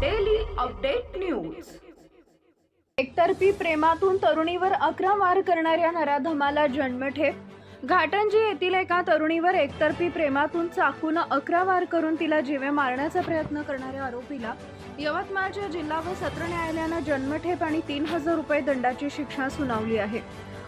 Daily update news एकतर्फी प्रेमातून तरुणीवर अकरा वार करणाऱ्या नराधमाला जन्मठेप. घाटंजी येथील एका तरुणीवर एकतर्फी प्रेमातून चाकून अकरा वार करून तिला जीवे मारण्याचा प्रयत्न करणाऱ्या आरोपीला यवतमाळच्या जिल्हा व सत्र न्यायालयानं जन्मठेप आणि तीन हजार रुपये दंडाची शिक्षा सुनावली आहे.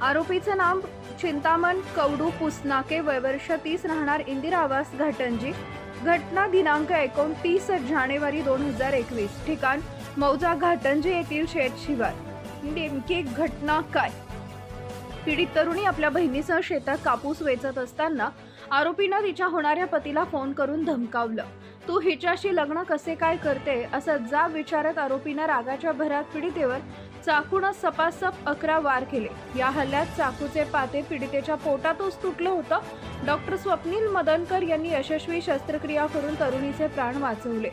आरोपीचं नाम चिंतामण कवडू पुसनाके वयवर्ष तीस राहणार इंदिरा आवास घाटंजी घटना दिनांक एकोणतीस जानेवारी दोन हजार एकवीस. ठिकाण मौजा घाटंजी येथील शेत शिवार नेमकी घटना काय? पीडित तरुणी आपल्या बहिणीसह शेतात कापूस वेचत असताना आरोपीनं तिच्या होणाऱ्या पतीला फोन करून धमकावलं. तू हिच्याशी लग्न कसे काय करते? असं जा विचारत आरोपीनं रागाच्या भरात पीडितेवर चाकूनं सपासप अकरा वार केले. या हल्ल्यात चाकूचे पाते पीडितेच्या पोटातच तुटलं होतं. डॉक्टर स्वप्नील मदनकर यांनी यशस्वी शस्त्रक्रिया करून तरुणीचे प्राण वाचवले.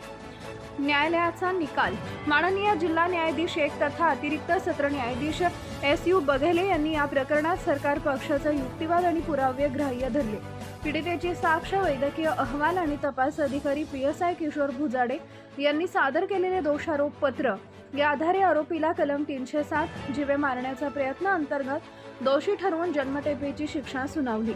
न्यायालयाचा निकाल. माननीय जिल्हा न्यायाधीश एक तथा अतिरिक्त सत्र न्यायाधीश एस यू बघेले यांनी या प्रकरणात सरकार पक्षाचा युक्तिवाद आणि पुरावे ग्राह्य धरले. पीडितेची साक्ष वैद्यकीय अहवाल आणि तपास अधिकारी P S I Kishor Bhujade यांनी सादर केलेले दोषारोप पत्र. या आधारे आरोपीला कलम तीनशे सात जीवे मारण्याचा प्रयत्न अंतर्गत दोषी ठरवून जन्मठेपेची शिक्षा सुनावली.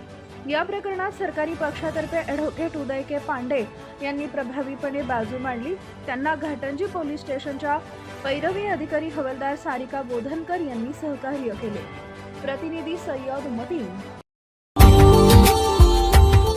या प्रकरणात सरकारी पक्षातर्फे ॲडव्होकेट उदय के पांडे यांनी प्रभावीपणे बाजू मांडली. त्यांना घाटंजी पोलीस स्टेशनच्या पैरवी अधिकारी हवालदार सारिका बोधनकर यांनी सहकार्य केले. प्रतिनिधी Sayyed Madeen